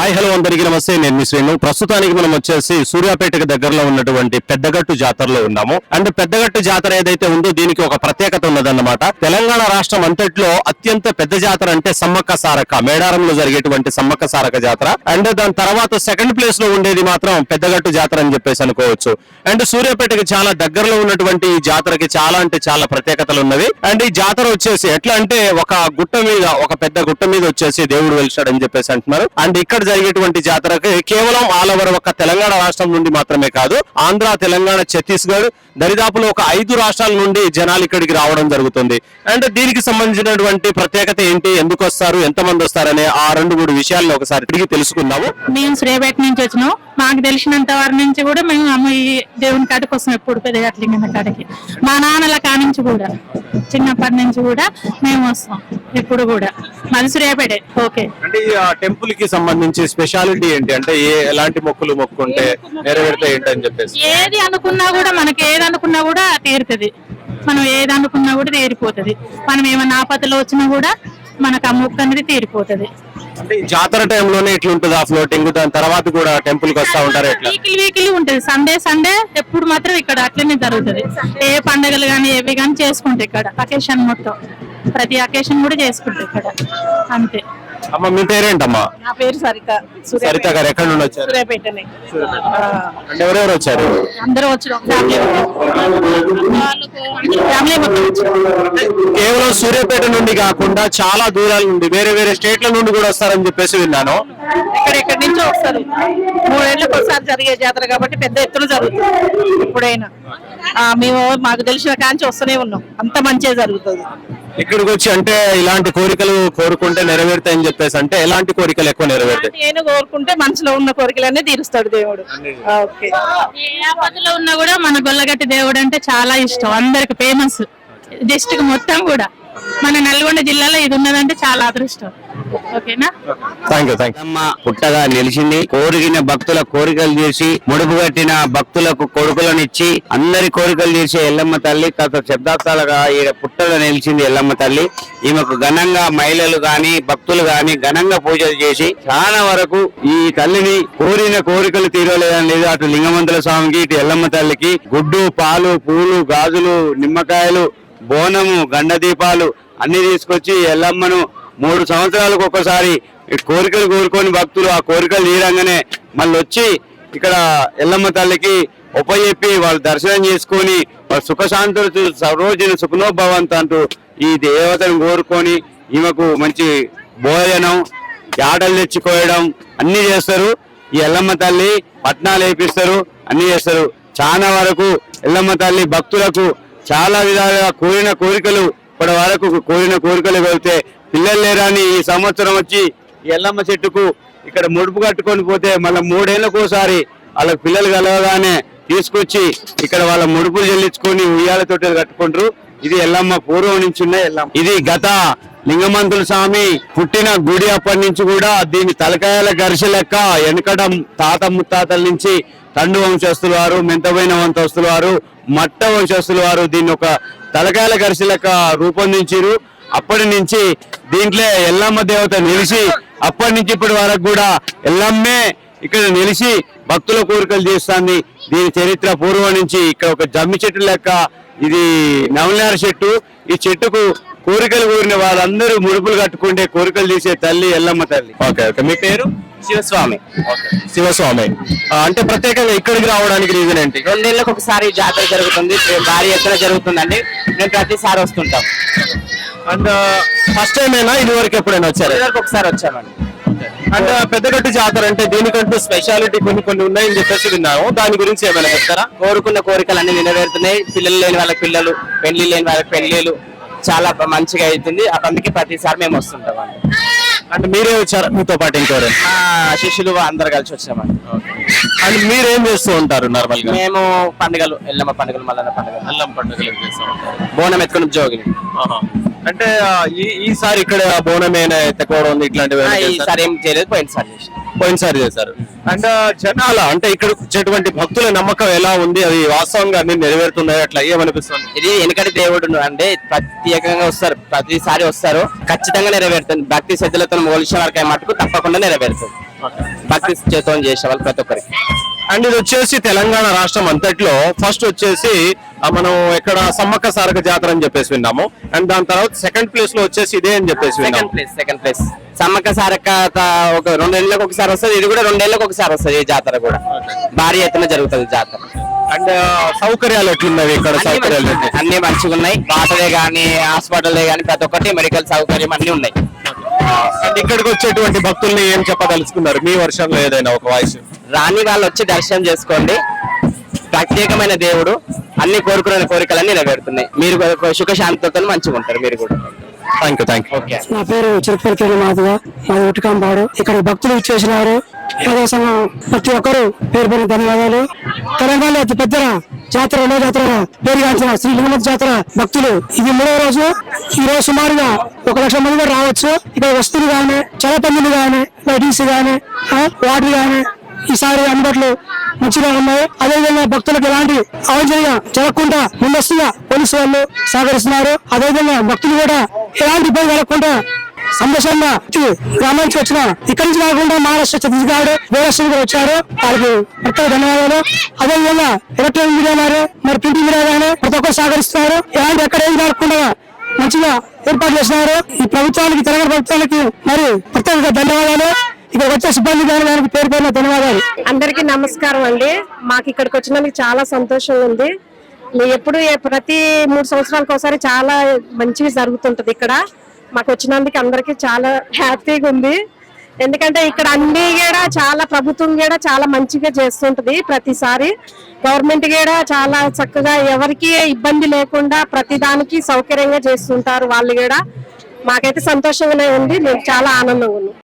Hi hello అందరికీ నమస్తే. నేను మీ శ్రీను. ప్రస్తుతానికి మనం వచ్చేసి సూర్యాపేటకి దగ్గరలో ఉన్నటువంటి పెద్దగట్టు జాతరలో ఉన్నాము. అండ్ పెద్దగట్టు జాతర ఏదైతే ఉందో దీనికి ఒక ప్రత్యేకత ఉన్నదన్నమాట. తెలంగాణ రాష్ట్రం అంతట్లో అత్యంత పెద్ద జాతర అంటే సమ్మక్క సారక మేడారంలో జరిగేటువంటి సమ్మక్క సారక జాతర. అండ్ దాని తర్వాత సెకండ్ ప్లేస్లో ఉండేది మాత్రం పెద్దగట్టు జాతర అని చెప్పేసి అనుకోవచ్చు. అండ్ సూర్యాపేటకి చాలా దగ్గరలో ఉన్నటువంటి ఈ జాతరకి చాలా అంటే చాలా ప్రత్యేకతలు ఉన్నవి. అండ్ ఈ జాతర వచ్చేసి ఎట్లా అంటే ఒక గుట్ట మీద ఒక పెద్ద గుట్ట మీద వచ్చేసి దేవుడు వెలిచాడని చెప్పేసి అంటున్నారు. అండ్ ఇక్కడ జరిగేటువంటి జాతరకి కేవలం ఆల్ ఓవర్ ఒక తెలంగాణ రాష్ట్రం నుండి మాత్రమే కాదు ఆంధ్ర తెలంగాణ ఛత్తీస్గఢ్ దరిదాపులో ఒక ఐదు రాష్ట్రాల నుండి జనాలు ఇక్కడికి రావడం జరుగుతుంది. అండ్ దీనికి సంబంధించినటువంటి ప్రత్యేకత ఏంటి ఎందుకు వస్తారు ఎంతమంది వస్తారనే ఆ రెండు మూడు విషయాలను ఒకసారి తిరిగి తెలుసుకుందాము. మేము శ్రీపేట నుంచి వచ్చినాం. మాకు తెలిసినంత వారి నుంచి కూడా మేము అమ్మ ఈ దేవుని కాడికి వస్తాం ఎప్పుడు పెద్దగట్లింగన్న కాడికి మా నాన్నల కానించి కూడా చిన్నప్పటి నుంచి కూడా మేము వస్తాం ఎప్పుడు కూడా. మాది శ్రేపేటే ఓకే. అంటే ఈ టెంపుల్కి సంబంధించి స్పెషాలిటీ ఏంటి? అంటే ఏ ఎలాంటి మొక్కులు మొక్కుంటే నెరవేరితే ఏంటి అని చెప్పేసి. ఏది అనుకున్నా కూడా మనకి ఏది అనుకున్నా కూడా తీరుతుంది. మనం ఏది అనుకున్నా కూడా తీరిపోతుంది. మనం ఏమైనా ఆపదలో వచ్చినా కూడా మనకు ఆ మొక్కు అనేది తీరిపోతుంది. అంటే ఈ జాతర టైంలోనే ఇట్లుంటుంది ఆ ఫ్లోటింగ్ దాని తర్వాత కూడా టెంపుల్కి వస్తా ఉంటారు ఎట్లా? వీకిలి వీకిలి ఉంటది. సండే సండే ఎప్పుడు మాత్రం ఇక్కడ అట్లనే జరుగుతుంది. ఏ పండుగలు కానీ ఏవి కానీ చేసుకుంటాయి ఇక్కడ అకేషన్ మొత్తం. ప్రతి అకేషన్ కూడా చేసుకుంటాయి ఇక్కడ. అంతే. అమ్మ మీ పేరేంటమ్మా? నా పేరు సరిత. సరిత గారు ఎక్కడ నుండి వచ్చారు? సూర్యాపేటనే. అంటే ఎవరెవరు వచ్చారు? అందరూ వచ్చినాం ఫ్యామిలీ ఫ్యామిలీ మొత్తం వచ్చినాం. కేవలం సూర్యాపేట నుండి కాకుండా చాలా దూరాల నుండి వేరే వేరే స్టేట్ల నుండి కూడా వస్తారని చెప్పేసి విన్నాను. ఎక్కడెక్కడి వస్తారు మూడేళ్ళకు ఒకసారి జరిగే జాతర కాబట్టి పెద్ద ఎత్తున జరుగుతుంది. ఎప్పుడైనా. ఆ, మేము మాకు తెలిసిన కాంచి వస్తూనే ఉన్నాం. అంత మంచిగా జరుగుతుంది. ఇక్కడికి వచ్చి అంటే ఇలాంటి కోరికలు కోరుకుంటే నెరవేరుతాయని చెప్పేసి అంటే ఎలాంటి కోరికలు ఎక్కువ నెరవేరుతాయి? నేను కోరుకుంటే మనసులో ఉన్న కోరికలన్నీ తీరుస్తాడు దేవుడు. ఏ ఆపదలో ఉన్నా కూడా మన గొల్లగట్టి దేవుడు అంటే చాలా ఇష్టం. అందరికి ఫేమస్ డిస్ట్రిక్ట్ మొత్తం కూడా. మన నల్గొండ జిల్లాలో ఇది ఉన్నదంటే చాలా అదృష్టం. పుట్టగా నిలిచింది. కోరిగిన భక్తుల కోరికలు తీర్చి ముడుపు కట్టిన భక్తులకు కొడుకులను ఇచ్చి అందరి కోరికలు తీర్చే ఎల్లమ్మ తల్లి గత శబ్దాబ్దాలుగా ఈడ పుట్టగా నిలిచింది ఎల్లమ్మ తల్లి. ఈమెకు ఘనంగా మహిళలు గాని భక్తులు గాని ఘనంగా పూజలు చేసి చాలా వరకు ఈ తల్లిని కోరిన కోరికలు తీరలేదని లేదు. అటు లింగమంతుల స్వామికి ఇటు ఎల్లమ్మ తల్లికి గుడ్డు పాలు పూలు గాజులు నిమ్మకాయలు బోనము గండ దీపాలు అన్ని తీసుకొచ్చి ఎల్లమ్మను మూడు సంవత్సరాలకు ఒకసారి ఈ కోరికలు కోరుకొని భక్తులు ఆ కోరికలు తీరంగానే మళ్ళీ వచ్చి ఇక్కడ ఎల్లమ్మ తల్లికి ఉపయెప్పి వాళ్ళు దర్శనం చేసుకొని వాళ్ళు సుఖశాంతులు సర్వోజన సుఖనోభవంత అంటూ ఈ దేవతను కోరుకొని ఈమెకు మంచి భోజనం జాడలు తెచ్చుకోవడం అన్ని చేస్తారు. ఈ ఎల్లమ్మ తల్లి పట్నాలు వేపిస్తారు అన్ని చేస్తారు. చాలా వరకు ఎల్లమ్మ తల్లి భక్తులకు చాలా విధాలుగా కోరిన కోరికలు ఇప్పటి వరకు కోరిన కోరికలు వెళ్తే పిల్లలు లేరని ఈ సంవత్సరం వచ్చి ఎల్లమ్మ చెట్టుకు ఇక్కడ ముడుపు కట్టుకొని పోతే మళ్ళీ మూడేళ్ళకోసారి వాళ్ళకి పిల్లలు కలవగానే తీసుకొచ్చి ఇక్కడ వాళ్ళ ముడుపులు చెల్లించుకొని ఉయ్యాల తొట్టెలు కట్టుకుంటారు. ఇది ఎల్లమ్మ పూర్వం నుంచి ఉన్న ఎల్లమ్మ. ఇది గత లింగమంతుల స్వామి పుట్టిన గుడి అప్పటి నుంచి కూడా దీని తలకాయల గరిసె లెక్క వెనకట తాత ముత్తాతల నుంచి తండు వంశస్తుల వారు మెంతమైన వంశస్తుల వారు మట్ట వంశస్తుల వారు దీన్ని ఒక తలకాయల గరిసె లెక్క రూపొందించారు అప్పటి నుంచి దీంట్లో ఎల్లమ్మ దేవత నిలిచి అప్పటి నుంచి ఇప్పటి వరకు కూడా ఎల్లమ్మే ఇక్కడ నిలిచి భక్తుల కోరికలు చేస్తుంది దీని చరిత్ర పూర్వం నుంచి ఇక్కడ ఒక జమ్మి చెట్టు లెక్క ఇది నవనార చెట్టు. ఈ చెట్టుకు కోరికలు కోరిన వాళ్ళందరూ ముడుపులు కట్టుకుంటే కోరికలు తీసే తల్లి ఎల్లమ్మ తల్లి. Okay okay. మీ పేరు? శివస్వామి. శివస్వామి. అంటే ప్రత్యేకంగా ఇక్కడికి రావడానికి రీజన్ ఏంటి? రెండేళ్ళకు ఒకసారి జాతర జరుగుతుంది. భారీ ఎత్తున జరుగుతుందండి. మేము ప్రతిసారి వస్తుంటాం. అండ్ ఫస్ట్ టైం అయినా ఇది వరకు ఎప్పుడైనా వచ్చారు? ఒకసారి వచ్చామండి. అండ్ పెద్దగట్టు జాతర అంటే దీనికంటూ స్పెషాలిటీ కొన్ని కొన్ని ఉన్నాయని చెప్పేసి విన్నాము. దాని గురించి ఏమైనా చెప్తారా? కోరుకున్న కోరికలు అన్ని నెరవేరుతున్నాయి. పిల్లలు లేని వాళ్ళకి పిల్లలు పెళ్ళి లేని వాళ్ళకి పెళ్ళిళ్ళు చాలా మంచిగా అవుతుంది. అందుకే ప్రతిసారి మేము వస్తుంటాం అండి. అంటే మీరే వచ్చారా? మీతో పాటు ఇంకోరు శిష్యులు అందరు కలిసి వచ్చామండి. అండ్ మీరేం చేస్తూ ఉంటారు నార్మల్గా? మేము పండుగలు ఎల్లమ్మ పండుగలు మల్లన్న పండుగలు. అల్లం పండుగలు చేస్తూ ఉంటారు? బోనం ఎత్తుకుని జోగిని. అంటే ఆ, ఈ ఈసారి ఇక్కడ బోనమేన ఎత్తుకోవడం ఉంది ఇట్లాంటివి ఏమైనా? ఈసారి ఏం చేయలేదు పోయినసారి చేసాం పోయినసారి చేశారు. అండ్ జనాల అంటే ఇక్కడ వచ్చేటువంటి భక్తుల నమ్మకం ఎలా ఉంది? అది వాస్తవంగా అన్ని నెరవేరుతున్నాయి? అట్లా ఏమనిపిస్తుంది? ఇది వెనకటి దేవుడు అంటే ప్రత్యేకంగా వస్తారు. ప్రతిసారి వస్తారు. ఖచ్చితంగా నెరవేరుతుంది. భక్తి శ్రద్ధలతో పోలిసిన వరకు మటుకు తప్పకుండా నెరవేరుతుంది. భక్తి చేతో చేసే వాళ్ళు ప్రతి ఒక్కరికి. అండ్ ఇది వచ్చేసి తెలంగాణ రాష్ట్రం అంతట్లో ఫస్ట్ వచ్చేసి మనం ఇక్కడ సమ్మక్క సారక జాతర అని చెప్పేసి విన్నాము. అండ్ దాని తర్వాత సెకండ్ ప్లేస్లో వచ్చేసి ఇదే అని చెప్పేసి సెకండ్ విన్నాము. Place second place Sammakka Sarakka త- ఒక రెండేళ్ళకి ఒకసారి వస్తుంది ఇది కూడా రెండేళ్ళకి ఒకసారి వస్తుంది ఈ జాతర కూడా. భారీ ఎత్తున జరుగుతుంది జాతర. అండ్ సౌకర్యాలు ఎట్లున్నవి ఇక్కడ సౌకర్యాలు. అన్ని మంచిగా ఉన్నాయి. వాటరే గానీ హాస్పిటల్ గానీ ప్రతి ఒక్కటి మెడికల్ సౌకర్యం అన్ని ఉన్నాయి. అండ్ ఇక్కడికి వచ్చేటువంటి భక్తుల్ని ఏం చెప్పదలుచుకున్నారు? మీ వర్షంలో ఏదైనా ఒక వాయిస్? రాని వాళ్ళు వచ్చి దర్శనం చేసుకోండి. ప్రత్యేకమైన దేవుడు అన్ని కోరుకున్న కోరికలన్నీ నెరవేరుతున్నాయి. మీరు కూడా సుఖశాంతితో మంచిగా ఉంటారు మీరు కూడా. Thank you thank you okay నా పేరు చిరుపతికేని మాధవ మాది ఉట్టుకాంబాడు ఇక్కడ భక్తులు ఇచ్చేసినారు ప్రదేశం ప్రతి ఒక్కరు పేరు పేరు ధన్యవాదాలు తెలంగాణ అతి పెద్ద జాతర రెండో జాతర పేరుగాంచిన శ్రీ లింగమతి జాతర భక్తులు. ఇది మూడవ రోజు. ఈ రోజు సుమారుగా ఒక లక్ష మంది కూడా రావచ్చు. ఇక్కడ వస్తువులు కానీ చాలా పందులు గాని లైటింగ్స్ కానీ వాటర్ కానీ ఈసారి అందుబాటులో మంచిగా ఉన్నాయి. అదేవిధంగా భక్తులకు ఎలాంటి అవంజనీయ జరగకుండా ముందస్తుగా పోలీసు వాళ్ళు సహకరిస్తున్నారు. అదేవిధంగా భక్తులు కూడా ఎలాంటి ఇబ్బంది కలగకుండా సంతోషంగా గ్రామానికి వచ్చిన ఇక్కడి నుంచి కాకుండా మహారాష్ట్ర ఛత్తీస్గఢ్ వేరే కూడా వచ్చారు. వాళ్ళకి ప్రత్యేక ధన్యవాదాలు. అదేవిధంగా ఎలక్ట్రానిక్ మీడియా వారు మరి ప్రింటింగ్ మీడియా కానీ ప్రతి ఒక్కరు సహకరిస్తున్నారు. ఎలాంటి ఎక్కడ ఏం జరగకుండా మంచిగా ఏర్పాటు చేస్తున్నారు. ఈ ప్రభుత్వానికి తెలంగాణ ప్రభుత్వానికి మరి ప్రత్యేక ధన్యవాదాలు. ఇక్కడ వచ్చే సిబ్బంది కానీ పేరు పేరున ధన్యవాదాలు. అందరికీ నమస్కారం అండి. మాకు ఇక్కడికి వచ్చినందుకు చాలా సంతోషంగా ఉంది. మీ- ఎప్పుడు ప్రతి మూడు సంవత్సరాలకు ఒకసారి చాలా మంచిగా జరుగుతుంటది ఇక్కడ. మాకు వచ్చినందుకు అందరికీ చాలా హ్యాపీగా ఉంది. ఎందుకంటే ఇక్కడ అన్ని కూడా చాలా ప్రభుత్వం కూడా చాలా మంచిగా చేస్తుంటది ప్రతిసారి. గవర్నమెంట్ కూడా చాలా చక్కగా ఎవరికి ఇబ్బంది లేకుండా ప్రతిదానికి సౌకర్యంగా చేస్తుంటారు వాళ్ళు కూడా. మాకైతే సంతోషంగానే ఉంది. మేము చాలా ఆనందంగా ఉన్నాం.